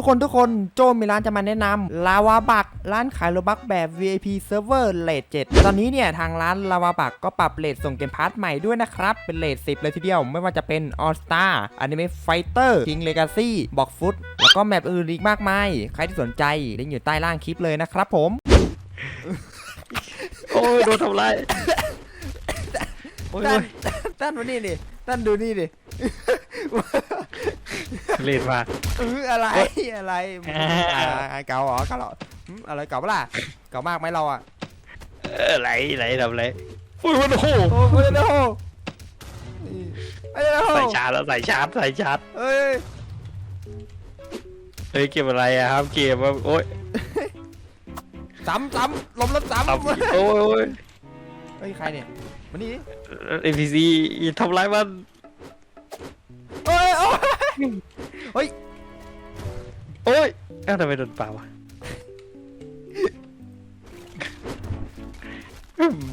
ทุกคนทุกคนโจมีร้านจะมาแนะนำลาวาบักร้านขายโลบักแบบ VIP Server เลท7ตอนนี้เนี่ยทางร้านลาวาบักก็ปรับเลทส่งเกมพาร์ทใหม่ด้วยนะครับ เป็นเลท10 เลยทีเดียว ไม่ว่าจะเป็น All Star Anime Fighter King Legacy บอกฟุตแล้วก็แมปอื่นอีกมากมาย ใครที่สนใจลิงก์อยู่ใต้ล่างคลิปเลยนะครับผม โอ้ยโดนทำร้ายโอ้ยตั้โอ้นยตั้นดูนี่ดิตั้นดูนี่ดิ เล่นมาเอออะไรอะไรอ่าอ่าเก่าเหรอเก่าเหรอหึอะไรเก่าปะล่ะเก่ามากไหมเราอะเออไหลไหลทำไรโอ้ยมันโอ้โหโอ้โหเดี๋ยวเดี๋ยวใส่ชาร์จแล้วใส่ชาร์จใส่ชาร์จเอ้ยเฮ้ยเก็บอะไรอะครับเก็บว่าโอ้ยซ้ำซ้ำล้มแล้วซ้ำทำโอ้ยโอ้ยเฮ้ยใครเนี่ยมานี่ดิเอ็นพีซีทำร้ายมันเอ้ย โอ้ย โอ้ยเอ้าทำไมโดนเปล่าวะ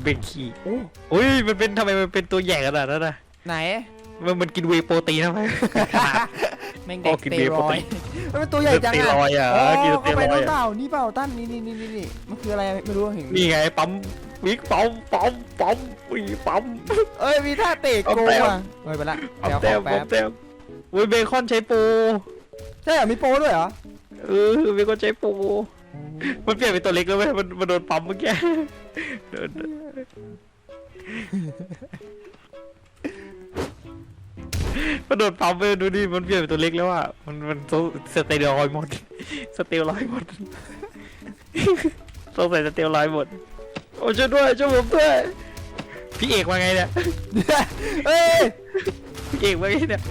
เบนขี้โอ้โอ้ย มันเป็นทำไมมันเป็นตัวใหญ่ขนาดนั้นนะไหน มันมันกินเวย์โปรตีนทำไม แม่งเด็กกินเตเบียร์รกอติยด์มันเป็นตัวใหญ่จังสเตียรอยด์อะโอ้กินสเตีเข้ายไปรอยนู่นด์เปอะล่านี่เปล่าตั้นนี่นี่นี่นี่นี่มันคืออะไรไม่รู้เห็นนี่ไงปั๊มวิกปั๊มปั๊มปั๊มวีปั๊ม เอ้ยมีท่าเตะโกงอะเฮ้ยไปละปั๊มเดี๋ยวขแต้อมแป๊ปั๊มแต้ม อุ้ยเบคอนใช้โปรใช่เหรอมีโปรด้วยเหรอเออเบคอนใช้โปรมันเปลี่ยนเป็นตัวเล็กแล้วเว้ยมันมันโดนปั๊มเมื่อกี้โดนมันโดนปั๊มไปดูดิมันเปลี่ยนเป็นตัวเล็กแล้วอะมันมันสเตียรอยด์หมดสเตียรอยด์หมดสงสัยสเตียรอยด์หมดโอ้ช่วยด้วยช่วยผมด้วยพี่เอกมาไงเนี่ยเอ้ยพี่เอกมาไงเนี่ย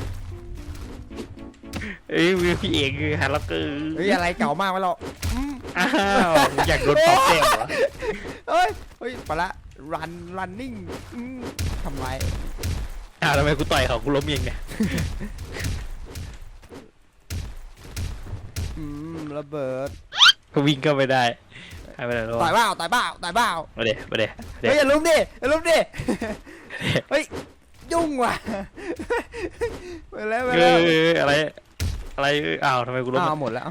เอ้ยมีพี่เอกคือฮาร์ล็อกเกอร์เฮ้ยอะไรเก่ามากไปหรอกอืมอ้าวอยากโดนปั๊มเต็มเหรอเอ้ยเฮ้ยไปละ run running อืมทำไรอ้าวทำไมกูต่อยเขากูล้มเองเนี่ยอืมระเบิดกูวิ่งก็ไม่ได้ให้ไปไหนแล้วต่อยวะเปล่าต่อยเปล่าต่อยเปล่ามาเดี๋ยวมาเดี๋ยวเดี๋ยเฮ้ยวอย่าลุมดิอย่าลุมดิเดี๋ยวเฮ้ยยุ่งว่ะไปแล้วไปเอแล้วออะไร อะไรเอออ้าวทำไมกูล้มอ้าอะวหมดแล้ว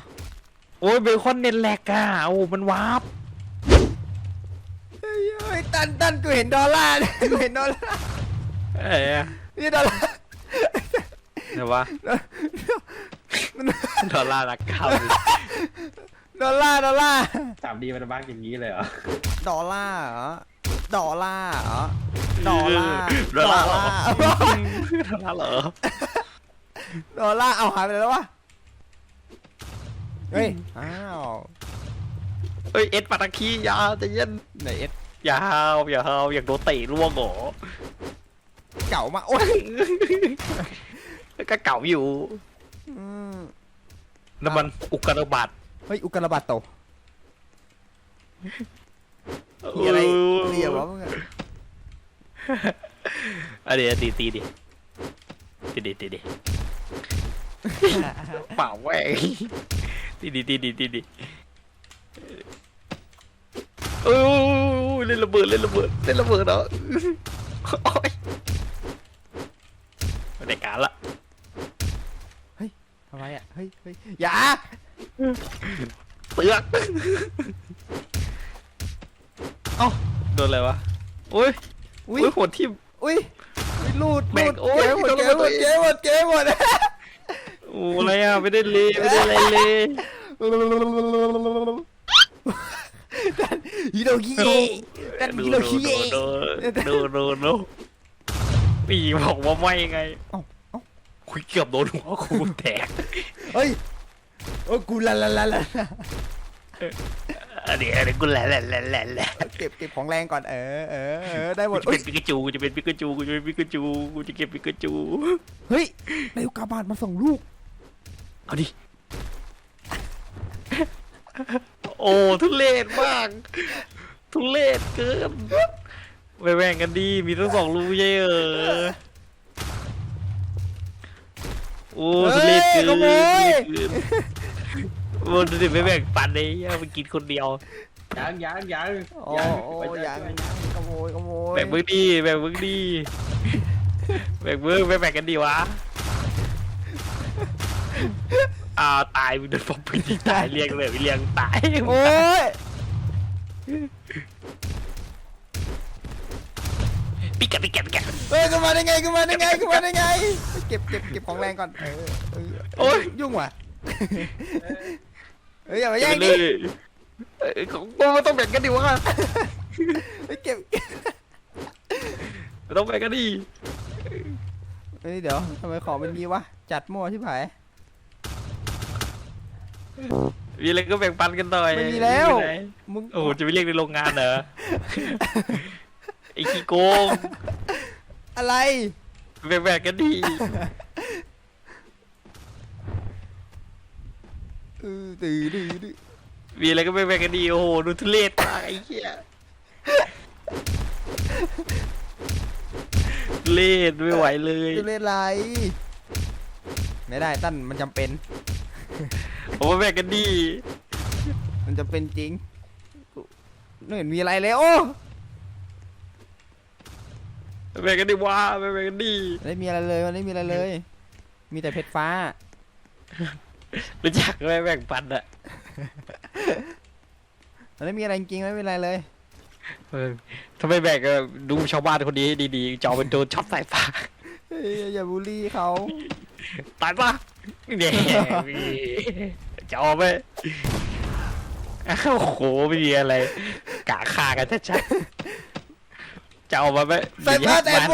โอ้ยเบคอนเน็ตแหลกอะโอ้มันวาร์ปเฮ้ยเฮ้ยตันตันกูเห็นดอลลาร์เนี่ยกูเห็นดอลลาร์เอ้ยนี่ดอลลาร์เดี๋ยววะดอลลาร์นักข่าวดอลลาร์ดอลลาร์สามดีมันบ้าอย่างนี้เลยเหรอดอลลาร์เหรอดอลลาร์เหรอดอลลาร์ดอลลาร์เหรอดอลลาร์ดอลลาร์เหรอ ดอลลาร์เอาหายไปแล้ววะ เฮ้ย อ้าว เอ้ยเอ็ดปาตาคีอยาใจะเย็นไหนเอ็ดอย่าห้าวอย่าห้าวอยากโดนเตะร่วงเหรอเก่ามากโอ้ยก็เก่าอยู่อืมน้ำมันอุกกาบาตเฮ้ย อุกกาบาตโตมีอะไรเรียกวะมึงอะอันนี้ตีตีดิตีดิตีดิ เปล่าแหวงตีดิตีดิตีดิโอ้ยเล่นระเบิดเล่นระเบิดเล่นระเบิดเหรอโอ้ยไม่ได้การละทำไมอะเฮ้ยเฮ้ยอย่าเตือกเอ้าโดนอะไรวะโอ้ยอุ้โอ้ยยหัวทิ่มอุ้ยอุ้ยลูดแบ่ลูงดโอ้ยเจ๊หมดโดนเจ๊ระหมเบิดดเจ๊หมดเจ๊หมด โอ้อะไรอะไม่ได้เลยไม่ได้อะไรเลยฮิโรกิกันฮิโรกิดูดูดูดูปีบอกว่าไม่ไงคุยเกือบโดนหัวคูแตกเฮ้ยโอ้กูละละละละอันนี้อันนี้กูแหละแหละแหละแหละแหละเก็บเก็บของแรงก่อนเออเออเออได้หมดจะเป็นปิกาจูจะเป็นปิกาจูกูจะเป็นปิกาจูกูจะเก็บปิกาจูเฮ้ยได้อุกาบาตมาส่งลูก เอาดิ โอ้ทุเรศมาก ทุเรศเกินไปแบ่งกันดี มีทั้งสองรูใช่เออโอ้ทุเรศเกินเฮ้ยขโมยทุเรศเกินโอ้ดูดิไม่แบ่งปันเลยยังไปกินคนเดียว ยังยังยังโอ้โอ้ยังขโมยขโมยแบ่งมึงดีแบ่งมึงดีแบ่งมึงไม่แบ่งกันดีวะ อ้าวตายมึงโดนผมปืนยิงตายเรียกเลยเรียงตายโอ้ยปิกแกะปิกแกะปิกแกะเฮ้ยกูมาได้ไงกูมาได้ไงกูมาได้ไง เก็บเก็บเก็บของแรงก่อนเออเออโอ้ยยุ่งว่ะเฮ้ยอย่ามาแย่แย่งเลดิยเอ้ยของกูมันต้องแบ่งกันดิวะเฮ้ยเก็บมันต้องแบ่งกันดิเฮ้ยเดี๋ยวทำไมของเป็นงี้วะจัดมั่วที่ผาย มีอะไรก็แบ่งปันกันหน่อยไม่มีแล้ว อยู่ไหนมึงโอ้โหจะไปเรียกในโรงงานเหรอ ไอ้ขี้โกงอะไร แบ่งๆกันดิเออตื่นดื้อดื้อมีอะไรก็แบ่งๆกันดิโอ้โหดูทุเรศมากไอ้เหี้ยทุเรศไม่ไหวเลยจะเล่นอะไร ไม่ได้ตั้นมันจำเป็น ผมว่าแบ่งกันดิมันจะเป็นจริงไม่เห็นมีอะไรเลยโอ้แบ่งกันดิว่าแบ่งกันดิไม่ได้มีอะไรเลยมันไม่มีอะไรเลย มีแต่เพชรฟ้า รู้จักไหมแบ่งปันอะมันไม่มีอะไรจริงๆไม่มีอะไรเลยเออถ้าไม่แบ่งก็ดูชาวบ้านคนนี้ให้ดีๆจะเอาเป็นโดนช็อตสายฟ้าเฮ้ยอย่าบูลลี่เขาตายปะ เนี่ยจะเอาไหมอ้าวโอ้โหไม่มีอะไรกะฆ่ากันชัดๆจะเอามาไหมใส่ผ้าแต่โบ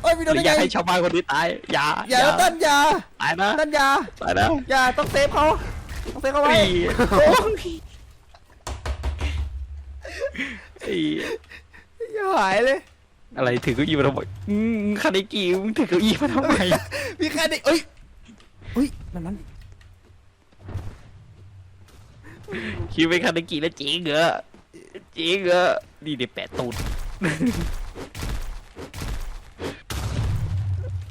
โอ้ยมีหโดนรือได้อยากไงให้ชาวบ้านคนนี้ตายอย่าอย่านะตั้นอย่าตายนะตั้นอย่าตายนะอย่าต้องเซฟเขาต้องเซฟเขาไว้ นี่โอ้ยไอ้อย่าหายเลย อะไรถือเก้าอี้มาทำไมอืมคาเนกิมึงถือเก้าอี้มาทำไมมีใครได้เอ้ยเฮ้ย นั่นนั่นคิดไปคาเนกิแล้วจริงเหรอจริงเหรอนี่เดี๋ยวแปะตูด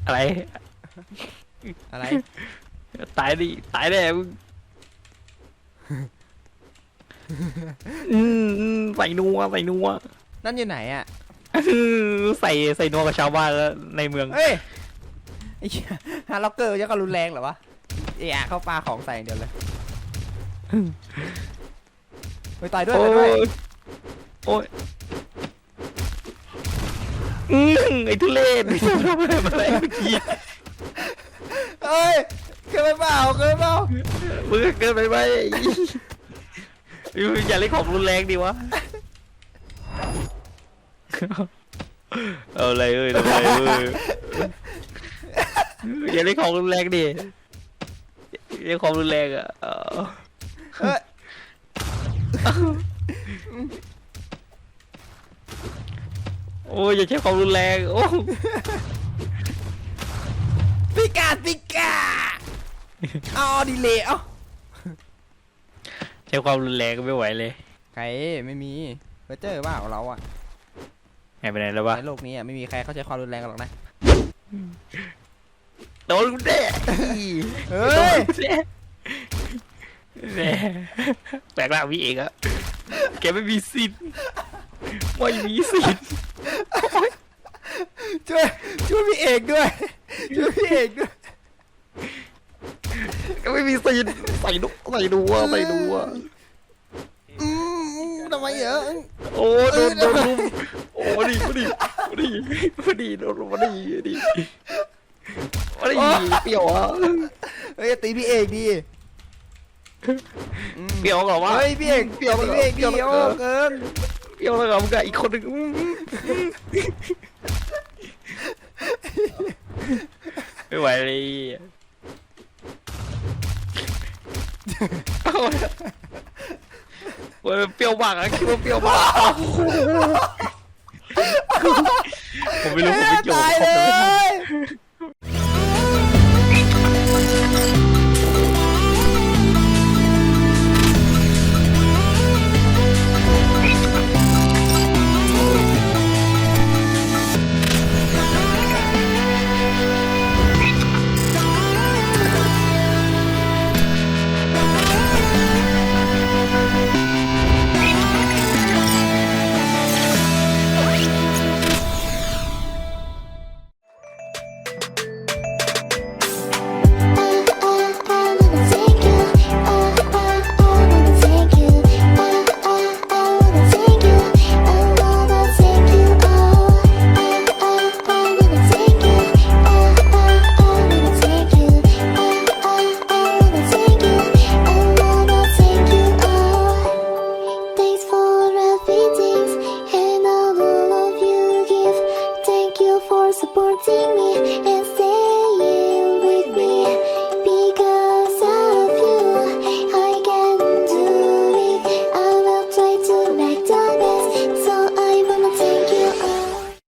อะไร อะไร ตายดิตายแน่มึงอืมอืมใส่นัวใส่นัวนั่นอยู่ไหนอะอื้อใส่ใส่นัวกับชาวบ้านแล้วในเมืองเฮ้ยไอ้เหี้ยฮาร์ล็อกเกอร์ยังก็รุนแรงเหรอวะ เอะเข้าปลาของใส่อย่างเดียวเลยไปตายด้วยโอ้ตายด้วยยโอ้ยอืมไอ้ทุเรศไม่ทำอะไรมาเลยเมื่อกี้เอ้ยเกินไปเปล่าเกินไปเปล่ามึงเกินไปไหมอย่าเล่นของรุนแรงดิวะเอาอะไรเอ้ยทำไมเอ้ยอย่าเล่นของรุนแรงดิ อย่าเล่นของรุนแรงอะเออเอ้ยโอ้ยอย่าใช้ความรุนแรงโอ้ปิกาปิกาเอาดีเลยเอ้าใช้ความรุนแรงก็ไม่ไหวเลยใครไม่มีเบอเจอร์ว่าของเราอะหายไปไหนแล้ววะในโลกนี้อะไม่มีใครเข้าใจความรุนแรงกันหรอกนะ โดนกูแน่เฮ้ยแน่แปลกร่างพี่เองอะแกไม่มีสิทธิ์ไม่มีสิทธิ์ช่วยช่วยพี่เอกด้วยช่วยพี่เอกด้วยแกไม่มีสิทธิ์ใส่ดุใส่ดูว่าใส่ดูว่า อืมทำไมเหรอ โอ้โดนโดนลุมโอ้มาดิมาดิมาดิมาดิโดนลุมมาดิมาดิมา ดิเปรี้ยวอะเฮ้ยตีพี่เอกดีอืมเปรี้ยวเหรอวะเฮ้ยพี่เอกเปรี้ยวตีเหรอพี่เอกเปดีรี้ยวเหรโอ้อเกินเปรี้ยวแล้วกับมึงกับอีกคนหนึ่งอืมไม่ไหวเลยโอ้ยเปรี้ยวมากอะคิดว่าเปรี้ยวมากผมไม่รู้ผมไม่เกี่ยวตายผเลมไม่ทำย